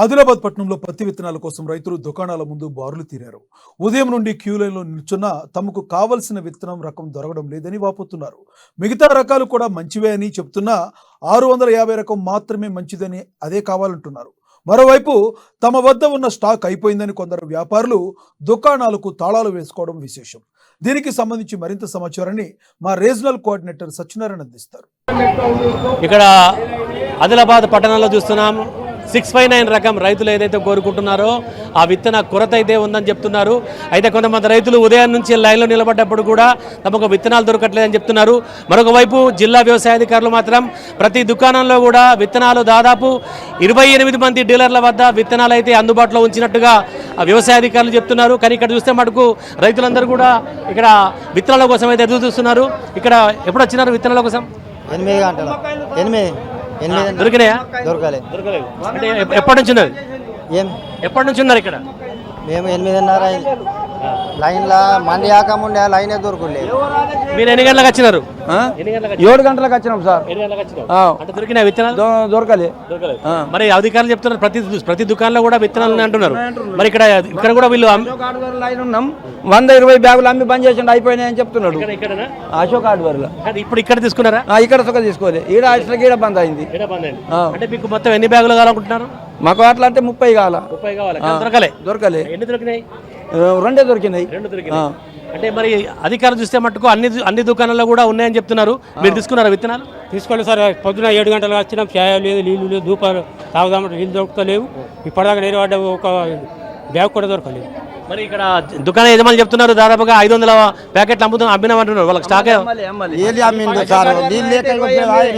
ఆదిలాబాద్ పట్టణంలో పత్తి విత్తనాల కోసం రైతులు దుకాణాల ముందు బారులు తీరారు. ఉదయం నుండి క్యూ లైన్లో నిల్చున్న తమకు కావలసిన విత్తనం రకం దొరకడం లేదని వాపోతున్నారు. మిగతా రకాలు కూడా మంచివే అని చెప్తున్నా ఆరు వందల యాభై రకం మాత్రమే మంచిదని అదే కావాలంటున్నారు. మరోవైపు తమ వద్ద ఉన్న స్టాక్ అయిపోయిందని కొందరు వ్యాపారులు దుకాణాలకు తాళాలు వేసుకోవడం విశేషం. దీనికి సంబంధించి మరింత సమాచారాన్ని మా రీజనల్ కోఆర్డినేటర్ సత్యనారాయణ అందిస్తారు. ఇక్కడ ఆదిలాబాద్ పట్టణంలో చూస్తున్నాము సిక్స్ ఫైవ్ నైన్ రకం రైతులు ఏదైతే కోరుకుంటున్నారో ఆ విత్తన కొరత అయితే ఉందని చెప్తున్నారు. అయితే కొంతమంది రైతులు ఉదయం నుంచి లైన్లో నిలబడ్డప్పుడు కూడా తమకు విత్తనాలు దొరకట్లేదని చెప్తున్నారు. మరొక వైపు జిల్లా వ్యవసాయ అధికారులు మాత్రం ప్రతి దుకాణంలో కూడా విత్తనాలు దాదాపు ఇరవై ఎనిమిది మంది డీలర్ల వద్ద విత్తనాలు అయితే అందుబాటులో ఉంచినట్టుగా వ్యవసాయ అధికారులు చెప్తున్నారు. కానీ ఇక్కడ చూస్తే మటుకు రైతులందరూ కూడా ఇక్కడ విత్తనాల కోసం అయితే ఎదురు చూస్తున్నారు. ఇక్కడ ఎప్పుడు వచ్చినారు విత్తనాల కోసం? ఎనిమిది గంటలు. ఎనిమిది. దొరికినాయా? దొరకాలి. దొరకలేదు. అంటే ఎప్ప- ఎప్పటి నుంచి ఉన్నది? ఏం? ఎప్పటి నుంచి ఉన్నారు ఇక్కడ? మేము ఎనిమిదిన్నర లైన్లో మంది ఆకముండే లైనే దొరకలేదు. మీరు ఎన్ని గంటలకు వచ్చినారు? ఏడు గంటలకు వచ్చినాం సార్. దొరికిన విత్తనాలు? దొరకలే. మరి అధికారులు చెప్తున్నారు ప్రతి ప్రతి దుకాణంలో కూడా విత్తనాలు అంటున్నారు. మరి ఇక్కడ ఇక్కడ కూడా వీళ్ళు లైన్ ఉన్నాం. వంద ఇరవై బ్యాగులు అమ్మి బంద్ చేసిండు అయిపోయినాయి అని చెప్తున్నాడు. ఇక్కడ- ఇక్కడనా? అశోక్ హార్డ్వేర్లో కాదు, ఇప్పుడు ఇక్కడ తీసుకున్నారా? ఆ, ఇక్కడ సుఖ తీసుకోలే ఈడ అసలు ఈడ బంద్ అయింది. అంటే మీకు మొత్తం ఎన్ని బ్యాగులు కావాలనుకుంటున్నారు? మాకు అట్లా అంటే ముప్పై కావాల. ముప్పై కావాలి? దొరకలే. దొరకలే. ఎన్ని దొరికినాయి? రెండే దొరికినాయి. రెండు దొరికినాయి. అంటే మరి అధికారులు చూస్తే మట్టుకు అన్ని అన్ని దుకాణాల్లో కూడా ఉన్నాయని చెప్తున్నారు. మీరు తీసుకున్నారా విత్తనాలు? తీసుకోండి సార్ పొద్దున ఏడు గంటలకు వచ్చినాం చాయ లేదు నీళ్ళు లేదు ధూపాలు తాగుదామంటే నీళ్ళు దొరుకుతలేవు. ఇప్పటిదాకా నేను వాడే ఒక బ్యాగ్ కూడా దొరకలేదు. మరి ఇక్కడ దుకాణ యజమాని చెప్తున్నారు దాదాపుగా ఐదు వందల ప్యాకెట్లు అమ్ముతున్నా అమ్మినామంటున్నారు. వాళ్ళకి స్టాక్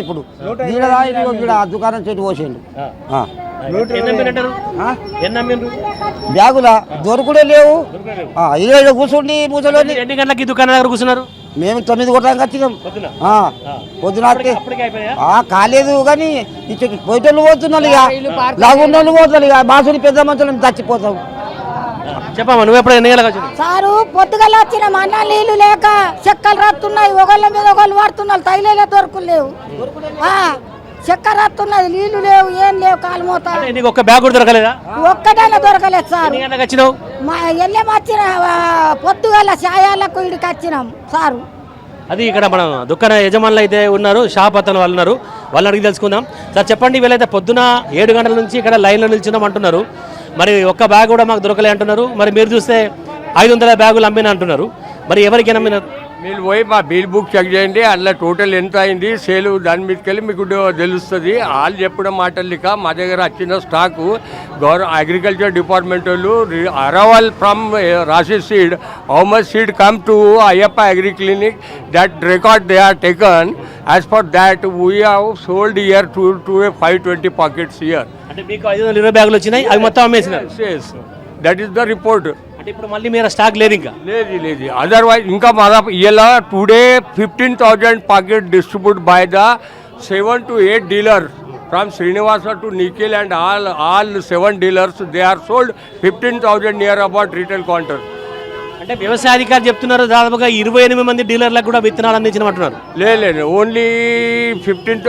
ఇప్పుడు దుకాణం చెట్టు పోసిండు. బ్యాగులా? దొరకడే లేవు. ఆ, ఈడ కూర్చుండి పూజలోని ఎన్ని గంటలకి దుకాణం దగ్గర కూర్చున్నారు? మేము తొమ్మిది కొట్టడానికి వచ్చినాం పొద్దున? కాలేదు కానీ పోయేటోళ్ళు పోతున్నారు ఇక. లాగున్నోళ్ళు పోతారు ఇక. బాసుని పెద్ద మనుషులు చచ్చిపోతాం. చెప్పమ్మా నువ్వు ఎప్పుడు ఎన్ని గంటలకు వచ్చినావు? సారు పొద్దుగల వచ్చిన అన్న నీళ్ళు లేక చెక్కలు రత్తున్నాయి. ఒకళ్ళ మీద ఒకళ్ళు పడుతున్నారు తైలేలే దొరకలేవు ఆ, చెక్క రత్తున్నది నీళ్ళు లేవు ఏం లేవు కాలుమోత అంటే నీకు ఒక్క బ్యాగ్ కూడా దొరకలేదా? ఒక్కటైనా దొరకలేదు సారు. వచ్చినావు? మా ఎల్లెం వచ్చిన పొద్దుగల సాయాలకు ఇడికి వచ్చినాం సారు. అది ఇక్కడ మన దుకాణ యజమానులు అయితే ఉన్నారు షాప్ అతను వాళ్ళు ఉన్నారు. వాళ్ళని అడిగి తెలుసుకుందాం. సార్ చెప్పండి వీళ్ళైతే పొద్దున ఏడు గంటల నుంచి ఇక్కడ లైన్లో నిల్చున్నాం అంటున్నారు. మరి ఒక్క బ్యాగ్ కూడా మాకు దొరకలే అంటున్నారు. మరి మీరు చూస్తే ఐదు వందల బ్యాగులు అమ్మిన అంటున్నారు. మరి ఎవరికి అమ్మినారు మీరు పోయి మా బిల్ బుక్ చెక్ చేయండి అందులో టోటల్ ఎంత అయింది సేల్ దాని మీదకి వెళ్ళి మీకు తెలుస్తుంది. వాళ్ళు చెప్పడం మాటలిక మా దగ్గర వచ్చిన స్టాకు గౌరవ అగ్రికల్చర్ డిపార్ట్మెంట్ వాళ్ళు arrival from Rasi seed how much seed come to Ayyappa agri clinic that record they are taken as for that we have sold year to to five twenty packets year అంటే మీకు ఐదు వందల ఇరవై బ్యాగులు వచ్చినాయి అవి మొత్తం అమ్మేసినారు. దట్ ఈస్ ద రిపోర్ట్ అంటే ఇప్పుడు మళ్ళీ మీరు స్టాక్ లేదు ఇంకా? లేదు లేదు. అదర్వైజ్ ఇంకా మన ఇలా today fifteen thousand packet distribute by the seven to eight dealer from Srinivasa to Nikhil and all all seven dealers they are sold fifteen thousand near about retail counter అంటే వ్యవసాయ అధికారి చెప్తున్నారు దాదాపుగా ఇరవై ఎనిమిది మంది డీలర్లకు కూడా విత్తనాలు అందించమంటున్నారు లేదు only fifteen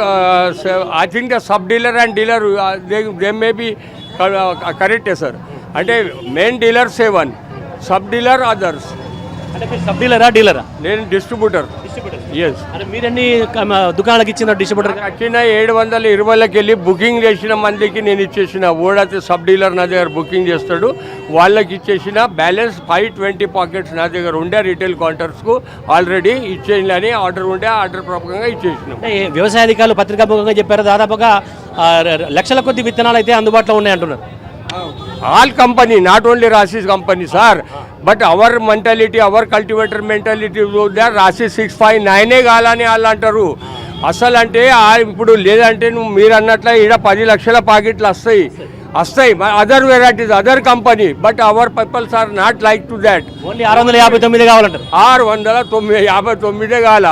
I think the sub dealer and dealer they they may be కరెక్టే సార్ అంటే main dealer seven sub dealer others అంటే మీరు సబ్ డీలరా డీలరా నేను డిస్ట్రిబ్యూటర్ ఎస్ అంటే మీరెన్ని కమ- దుకాణాలకు ఇచ్చిన డిస్ట్రిబ్యూటర్ వచ్చిన ఏడు వందల ఇరవైలకి వెళ్ళి బుకింగ్ చేసిన మందికి నేను ఇచ్చేసిన ఓడైతే సబ్ డీలర్ నా దగ్గర బుకింగ్ చేస్తాడు. వాళ్ళకి ఇచ్చేసిన బ్యాలెన్స్ ఫైవ్ ట్వంటీ పాకెట్స్ నా దగ్గర ఉండే రీటైల్ కౌంటర్స్కు ఆల్రెడీ ఇచ్చేయాలని ఆర్డర్ ఉండే ఆర్డర్ ప్రకారంగా ఇచ్చేసినాం. వ్యవసాయ అధికారులు పత్రికాముఖంగా చెప్పారు దాదాపుగా లక్షల కొద్ది విత్తనాలు అయితే అందుబాటులో ఉన్నాయి అంటున్నారు all company not only Rasi's company sir but our mentality our cultivator mentality Rasi six five నైనే కావాలని వాళ్ళు అంటారు. అసలు అంటే ఇప్పుడు లేదంటే నువ్వు మీరు అన్నట్ల ఈడ పది లక్షల ప్యాకెట్లు వస్తాయి. వస్తాయి other varieties other company but our peoples are not like to that only ఆరు వందల యాభై తొమ్మిది కావాలంటారు. ఆరు వందల తొమ్మిది యాభై తొమ్మిదే కాల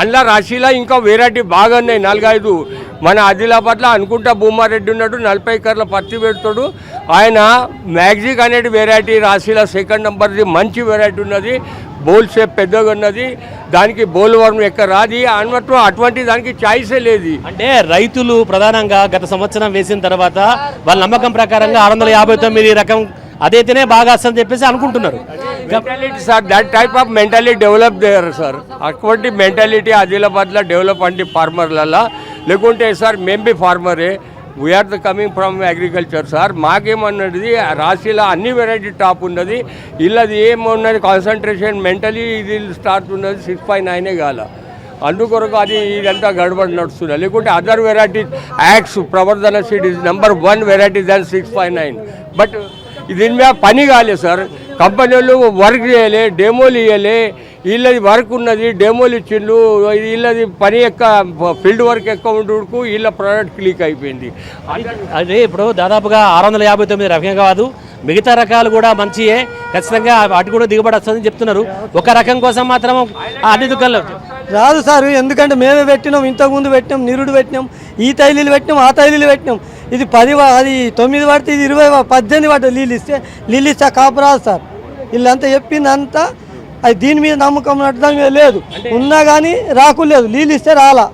అందులో రాశిలో ఇంకా వెరైటీ బాగా ఉన్నాయి నాలుగైదు. మన ఆదిలాబాద్లో అనుకుంటా భూమారెడ్డి ఉన్నాడు నలభై కర్ల పత్తి పెడతాడు. ఆయన మ్యాగ్జిక్ అనేది వెరైటీ రాశిలో సెకండ్ నెంబర్ది మంచి వెరైటీ ఉన్నది. బోల్ షేప్ పెద్దగా ఉన్నది. దానికి బోల్ వర్మ్ ఎక్క రాది? అన్నట్టు అటువంటి దానికి చాయిసే లేదు. అంటే రైతులు ప్రధానంగా గత సంవత్సరం వేసిన తర్వాత వాళ్ళ నమ్మకం ప్రకారంగా ఆరు వందల యాభై తొమ్మిది రకం అదైతేనే బాగా వస్తుందని చెప్పేసి అనుకుంటున్నారు. Mentality sir that type of mentality develop there sir అటువంటి మెంటాలిటీ ఆదిలాబాద్లో డెవలప్ అండి ఫార్మర్లలో లేకుంటే సార్ మేము బి ఫార్మరే we are the coming from agriculture sir మాకేమన్నది రాశిలో అన్ని వెరైటీ టాప్ ఉన్నది. ఇల్లది ఏమున్నది కాన్సన్ట్రేషన్ మెంటలీ ఇది స్టార్ట్ ఉన్నది సిక్స్ ఫైవ్ నైనే కాల. అందుకొరకు అది ఇదంతా గడబడి నడుస్తుంది. లేకుంటే other variety axe Pravardhana seed is number one variety than six five nine but దీని మీద పని కాలేదు సార్ కంపెనీలు వర్క్ చేయలే డెమోలు ఇవ్వలే వీళ్ళది వర్క్ ఉన్నది డెమోలు ఇచ్చిండ్రు వీళ్ళది పని ఎక్క ఫీల్డ్ వర్క్ ఎక్కువ ఉండుకు వీళ్ళ ప్రోడక్ట్ క్లిక్ అయిపోయింది. అదే ఇప్పుడు దాదాపుగా ఆరు వందల యాభై తొమ్మిది రకం కాదు మిగతా రకాలు కూడా మంచియే ఖచ్చితంగా వాటి కూడా దిగుబడి వస్తుందని చెప్తున్నారు. ఒక రకం కోసం మాత్రం అన్ని దుకాణాలు రాదు సార్ ఎందుకంటే మేమే పెట్టినాం ఇంతకుముందు పెట్టినాం నిరుడు పెట్టినాం ఈ తైలీలు పెట్టినాం ఆ తైలీలు పెట్టినాం. ఇది పది వా- అది తొమ్మిది పడితే ఇది ఇరవై పద్దెనిమిది పడ్డ నీళ్ళు ఇస్తే నీళ్ళు ఇస్తే కాపు రాదు సార్. వీళ్ళంతా చెప్పింది అంతా అది దీని మీద నమ్మకం అర్థంగా లేదు. ఉన్నా కానీ రాకు లేదు నీళ్ళు ఇస్తే రాలా.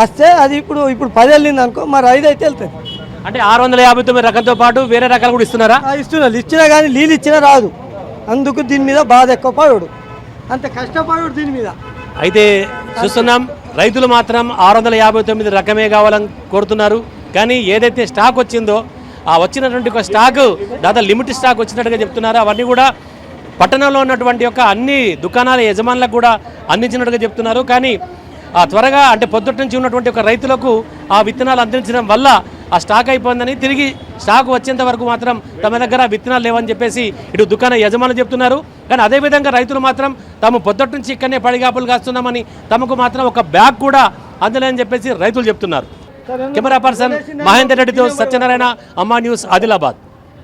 వస్తే అది ఇప్పుడు ఇప్పుడు పది వెళ్ళింది అనుకో మరి ఐదు అయితే వెళ్తుంది అంటే ఆరు వందల యాభై తొమ్మిది రకంతో పాటు వేరే రకాలు కూడా ఇస్తున్నారా? ఇస్తున్నారు. ఇచ్చినా కానీ నీళ్ళు ఇచ్చినా రాదు. అందుకు దీని మీద బాధ ఎక్కువ పడడు అంత కష్టపడడు దీని మీద. అయితే చూస్తున్నాం రైతులు మాత్రం ఆరు వందల యాభై తొమ్మిది రకమే కావాలని కోరుతున్నారు. కానీ ఏదైతే స్టాక్ వచ్చిందో ఆ వచ్చినటువంటి ఒక స్టాక్ దాదాపు లిమిట్ స్టాక్ వచ్చినట్టుగా చెప్తున్నారు. అవన్నీ కూడా పట్టణంలో ఉన్నటువంటి యొక్క అన్ని దుకాణాల యజమానులకు కూడా అందించినట్టుగా చెప్తున్నారు. కానీ ఆ త్వరగా అంటే పొద్దుటి నుంచి ఉన్నటువంటి ఒక రైతులకు ఆ విత్తనాలు అందించడం వల్ల ఆ స్టాక్ అయిపోయిందని తిరిగి స్టాక్ వచ్చేంత వరకు మాత్రం తమ దగ్గర విత్తనాలు లేవని చెప్పేసి ఇటు దుకాణ యజమానులు చెప్తున్నారు. కానీ అదేవిధంగా రైతులు మాత్రం తాము పొద్దుటి నుంచి ఇక్కడనే పడిగాపులు కాస్తున్నామని తమకు మాత్రం ఒక బ్యాగ్ కూడా అందలేని చెప్పేసి రైతులు చెప్తున్నారు. కెమెరా పర్సన్ మహేందర్ రెడ్డితో సత్యనారాయణ అమ్మా న్యూస్ ఆదిలాబాద్.